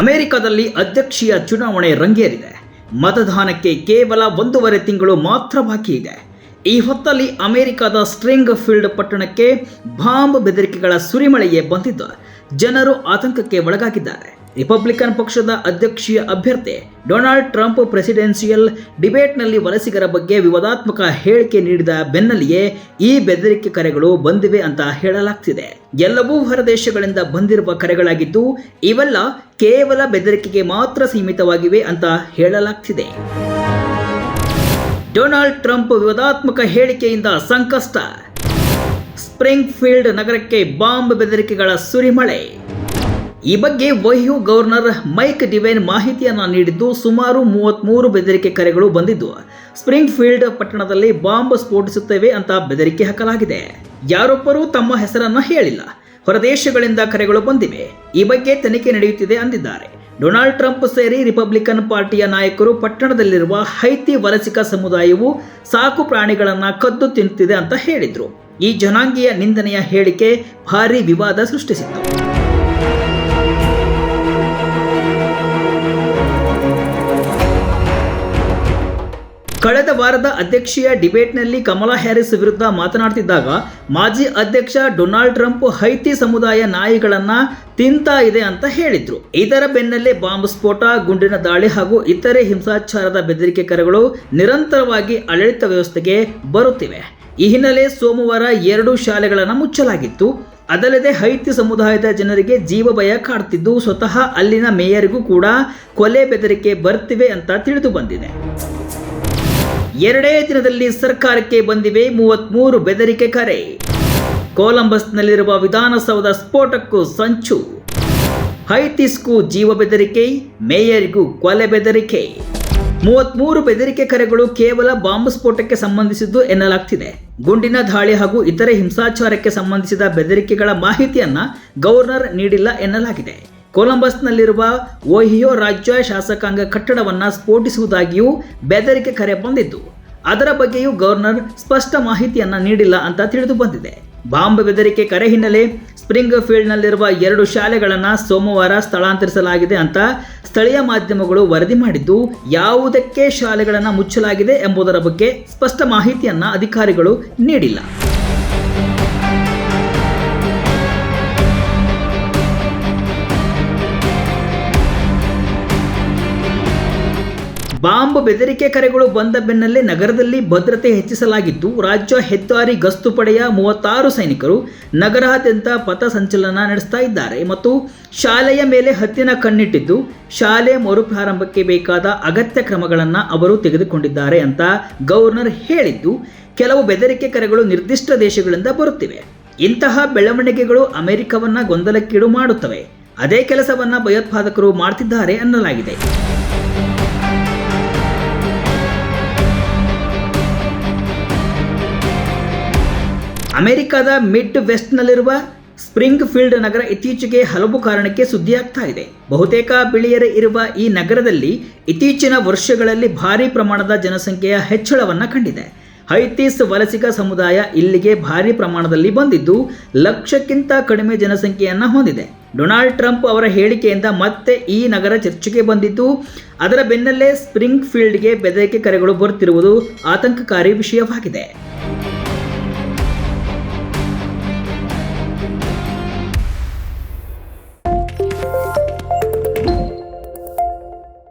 ಅಮೆರಿಕದಲ್ಲಿ ಅಧ್ಯಕ್ಷೀಯ ಚುನಾವಣೆ ರಂಗೇರಿದೆ. ಮತದಾನಕ್ಕೆ ಕೇವಲ ಒಂದೂವರೆ ತಿಂಗಳು ಮಾತ್ರ ಬಾಕಿ ಇದೆ. ಈ ಹೊತ್ತಲ್ಲಿ ಅಮೆರಿಕದ ಸ್ಟ್ರಿಂಗ್ ಫೀಲ್ಡ್ ಪಟ್ಟಣಕ್ಕೆ ಬಾಂಬ್ ಬೆದರಿಕೆಗಳ ಸುರಿಮಳೆಯೇ ಬಂದಿದ್ದು, ಜನರು ಆತಂಕಕ್ಕೆ ಒಳಗಾಗಿದ್ದಾರೆ. ರಿಪಬ್ಲಿಕನ್ ಪಕ್ಷದ ಅಧ್ಯಕ್ಷೀಯ ಅಭ್ಯರ್ಥಿ ಡೊನಾಲ್ಡ್ ಟ್ರಂಪ್ ಪ್ರೆಸಿಡೆನ್ಸಿಯಲ್ ಡಿಬೇಟ್ನಲ್ಲಿ ವಲಸಿಗರ ಬಗ್ಗೆ ವಿವಾದಾತ್ಮಕ ಹೇಳಿಕೆ ನೀಡಿದ ಬೆನ್ನಲ್ಲಿಯೇ ಈ ಬೆದರಿಕೆ ಕರೆಗಳು ಬಂದಿವೆ ಅಂತ ಹೇಳಲಾಗ್ತಿದೆ. ಎಲ್ಲವೂ ಹೊರದೇಶಗಳಿಂದ ಬಂದಿರುವ ಕರೆಗಳಾಗಿದ್ದು, ಇವೆಲ್ಲ ಕೇವಲ ಬೆದರಿಕೆಗೆ ಮಾತ್ರ ಸೀಮಿತವಾಗಿವೆ ಅಂತ ಹೇಳಲಾಗ್ತಿದೆ. ಡೊನಾಲ್ಡ್ ಟ್ರಂಪ್ ವಿವಾದಾತ್ಮಕ ಹೇಳಿಕೆಯಿಂದ ಸಂಕಷ್ಟ. ಸ್ಪ್ರಿಂಗ್ಫೀಲ್ಡ್ ನಗರಕ್ಕೆ ಬಾಂಬ್ ಬೆದರಿಕೆಗಳ ಸುರಿಮಳೆ. ಈ ಬಗ್ಗೆ ವಹ್ಯು ಗವರ್ನರ್ ಮೈಕ್ ಡಿವೈನ್ ಮಾಹಿತಿಯನ್ನು ನೀಡಿದ್ದು ಸುಮಾರು ಮೂವತ್ತ್ಮೂರು ಬೆದರಿಕೆ ಕರೆಗಳು ಬಂದಿದ್ದು. ಸ್ಪ್ರಿಂಗ್ ಫೀಲ್ಡ್ ಪಟ್ಟಣದಲ್ಲಿ ಬಾಂಬ್ ಸ್ಫೋಟಿಸುತ್ತೇವೆ ಅಂತ ಬೆದರಿಕೆ ಹಾಕಲಾಗಿದೆ. ಯಾರೊಬ್ಬರೂ ತಮ್ಮ ಹೆಸರನ್ನು ಹೇಳಿಲ್ಲ. ಹೊರದೇಶಗಳಿಂದ ಕರೆಗಳು ಬಂದಿವೆ. ಈ ಬಗ್ಗೆ ತನಿಖೆ ನಡೆಯುತ್ತಿದೆ ಅಂದಿದ್ದಾರೆ. ಡೊನಾಲ್ಡ್ ಟ್ರಂಪ್ ಸೇರಿ ರಿಪಬ್ಲಿಕನ್ ಪಾರ್ಟಿಯ ನಾಯಕರು ಪಟ್ಟಣದಲ್ಲಿರುವ ಹೈತಿ ವಲಸಿಕ ಸಮುದಾಯವು ಸಾಕು ಪ್ರಾಣಿಗಳನ್ನು ಕದ್ದು ತಿನ್ನುತ್ತಿದೆ ಅಂತ ಹೇಳಿದ್ರು. ಈ ಜನಾಂಗೀಯ ನಿಂದನೆಯ ಹೇಳಿಕೆ ಭಾರೀ ವಿವಾದ ಸೃಷ್ಟಿಸಿತ್ತು. ಕಳೆದ ವಾರದ ಅಧ್ಯಕ್ಷೀಯ ಡಿಬೇಟ್ನಲ್ಲಿ ಕಮಲಾ ಹ್ಯಾರಿಸ್ ವಿರುದ್ಧ ಮಾತನಾಡ್ತಿದ್ದಾಗ ಮಾಜಿ ಅಧ್ಯಕ್ಷ ಡೊನಾಲ್ಡ್ ಟ್ರಂಪ್ ಹೈತಿ ಸಮುದಾಯ ನಾಯಿಗಳನ್ನು ತಿಂತಾ ಇದೆ ಅಂತ ಹೇಳಿದ್ರು. ಇದರ ಬೆನ್ನಲ್ಲೇ ಬಾಂಬ್ ಸ್ಫೋಟ, ಗುಂಡಿನ ದಾಳಿ ಹಾಗೂ ಇತರೆ ಹಿಂಸಾಚಾರದ ಬೆದರಿಕೆ ಕರೆಗಳು ನಿರಂತರವಾಗಿ ಆಡಳಿತ ವ್ಯವಸ್ಥೆಗೆ ಬರುತ್ತಿವೆ. ಈ ಹಿನ್ನೆಲೆ ಸೋಮವಾರ ಎರಡು ಶಾಲೆಗಳನ್ನು ಮುಚ್ಚಲಾಗಿತ್ತು. ಅದಲ್ಲದೆ ಹೈತಿ ಸಮುದಾಯದ ಜನರಿಗೆ ಜೀವ ಭಯ ಕಾಡ್ತಿದ್ದು ಸ್ವತಃ ಅಲ್ಲಿನ ಮೇಯರ್ಗೂ ಕೂಡ ಕೊಲೆ ಬೆದರಿಕೆ ಬರ್ತಿವೆ ಅಂತ ತಿಳಿದು ಬಂದಿದೆ. ಎರಡೇ ದಿನದಲ್ಲಿ ಸರ್ಕಾರಕ್ಕೆ ಬಂದಿವೆ ಮೂವತ್ಮೂರು ಬೆದರಿಕೆ ಕರೆ. ಕೊಲಂಬಸ್ನಲ್ಲಿರುವ ವಿಧಾನಸೌಧ ಸ್ಫೋಟಕ್ಕೂ ಸಂಚು. ಹೈತಿಸ್ಗೂ ಜೀವ ಬೆದರಿಕೆ, ಮೇಯರ್ಗೂ ಕೊಲೆ ಬೆದರಿಕೆ. ಮೂವತ್ಮೂರು ಬೆದರಿಕೆ ಕರೆಗಳು ಕೇವಲ ಬಾಂಬ್ ಸ್ಫೋಟಕ್ಕೆ ಸಂಬಂಧಿಸಿದ್ದು ಎನ್ನಲಾಗ್ತಿದೆ. ಗುಂಡಿನ ದಾಳಿ ಹಾಗೂ ಇತರೆ ಹಿಂಸಾಚಾರಕ್ಕೆ ಸಂಬಂಧಿಸಿದ ಬೆದರಿಕೆಗಳ ಮಾಹಿತಿಯನ್ನ ಗವರ್ನರ್ ನೀಡಿಲ್ಲ ಎನ್ನಲಾಗಿದೆ. ಕೊಲಂಬಸ್ನಲ್ಲಿರುವ ಓಹಿಯೋ ರಾಜ್ಯ ಶಾಸಕಾಂಗ ಕಟ್ಟಡವನ್ನು ಸ್ಫೋಟಿಸುವುದಾಗಿಯೂ ಬೆದರಿಕೆ ಕರೆ ಬಂದಿದ್ದು, ಅದರ ಬಗ್ಗೆಯೂ ಗವರ್ನರ್ ಸ್ಪಷ್ಟ ಮಾಹಿತಿಯನ್ನ ನೀಡಿಲ್ಲ ಅಂತ ತಿಳಿದು ಬಂದಿದೆ. ಬಾಂಬ್ ಬೆದರಿಕೆ ಕರೆ ಹಿನ್ನೆಲೆ ಸ್ಪ್ರಿಂಗ್ ಫೀಲ್ಡ್ನಲ್ಲಿರುವ ಎರಡು ಶಾಲೆಗಳನ್ನು ಸೋಮವಾರ ಸ್ಥಳಾಂತರಿಸಲಾಗಿದೆ ಅಂತ ಸ್ಥಳೀಯ ಮಾಧ್ಯಮಗಳು ವರದಿ ಮಾಡಿದ್ದು, ಯಾವುದಕ್ಕೆ ಶಾಲೆಗಳನ್ನು ಮುಚ್ಚಲಾಗಿದೆ ಎಂಬುದರ ಬಗ್ಗೆ ಸ್ಪಷ್ಟ ಮಾಹಿತಿಯನ್ನ ಅಧಿಕಾರಿಗಳು ನೀಡಿಲ್ಲ. ಬಾಂಬ್ ಬೆದರಿಕೆ ಕರೆಗಳು ಬಂದ ಬೆನ್ನಲ್ಲೇ ನಗರದಲ್ಲಿ ಭದ್ರತೆ ಹೆಚ್ಚಿಸಲಾಗಿದ್ದು ರಾಜ್ಯ ಹೆದ್ದಾರಿ ಗಸ್ತು ಪಡೆಯ ಮೂವತ್ತಾರು ಸೈನಿಕರು ನಗರಾದ್ಯಂತ ಪಥ ಸಂಚಲನ ನಡೆಸ್ತಾ ಇದ್ದಾರೆ. ಮತ್ತು ಶಾಲೆಯ ಮೇಲೆ ಹತ್ತಿನ ಕಣ್ಣಿಟ್ಟಿದ್ದು, ಶಾಲೆ ಮರುಪ್ರಾರಂಭಕ್ಕೆ ಬೇಕಾದ ಅಗತ್ಯ ಕ್ರಮಗಳನ್ನು ಅವರು ತೆಗೆದುಕೊಂಡಿದ್ದಾರೆ ಅಂತ ಗವರ್ನರ್ ಹೇಳಿದ್ದು, ಕೆಲವು ಬೆದರಿಕೆ ಕರೆಗಳು ನಿರ್ದಿಷ್ಟ ದೇಶಗಳಿಂದ ಬರುತ್ತಿವೆ. ಇಂತಹ ಬೆಳವಣಿಗೆಗಳು ಅಮೆರಿಕವನ್ನ ಗೊಂದಲಕ್ಕೀಡು ಮಾಡುತ್ತವೆ. ಅದೇ ಕೆಲಸವನ್ನ ಭಯೋತ್ಪಾದಕರು ಮಾಡ್ತಿದ್ದಾರೆ ಅನ್ನಲಾಗಿದೆ. ಅಮೆರಿಕದ ಮಿಡ್ ವೆಸ್ಟ್ನಲ್ಲಿರುವ ಸ್ಪ್ರಿಂಗ್ ಫೀಲ್ಡ್ ನಗರ ಇತ್ತೀಚೆಗೆ ಹಲವು ಕಾರಣಕ್ಕೆ ಸುದ್ದಿಯಾಗ್ತಾ ಇದೆ. ಬಹುತೇಕ ಬಿಳಿಯರೇ ಇರುವ ಈ ನಗರದಲ್ಲಿ ಇತ್ತೀಚಿನ ವರ್ಷಗಳಲ್ಲಿ ಭಾರಿ ಪ್ರಮಾಣದ ಜನಸಂಖ್ಯೆಯ ಹೆಚ್ಚಳವನ್ನು ಕಂಡಿದೆ. ಹೈತೀಸ್ ವಲಸಿಗ ಸಮುದಾಯ ಇಲ್ಲಿಗೆ ಭಾರಿ ಪ್ರಮಾಣದಲ್ಲಿ ಬಂದಿದ್ದು ಲಕ್ಷಕ್ಕಿಂತ ಕಡಿಮೆ ಜನಸಂಖ್ಯೆಯನ್ನು ಹೊಂದಿದೆ. ಡೊನಾಲ್ಡ್ ಟ್ರಂಪ್ ಅವರ ಹೇಳಿಕೆಯಿಂದ ಮತ್ತೆ ಈ ನಗರ ಚರ್ಚೆಗೆ ಬಂದಿದ್ದು, ಅದರ ಬೆನ್ನಲ್ಲೇ ಸ್ಪ್ರಿಂಗ್ ಫೀಲ್ಡ್ಗೆ ಬೆದರಿಕೆ ಕರೆಗಳು ಬರುತ್ತಿರುವುದು ಆತಂಕಕಾರಿ ವಿಷಯವಾಗಿದೆ.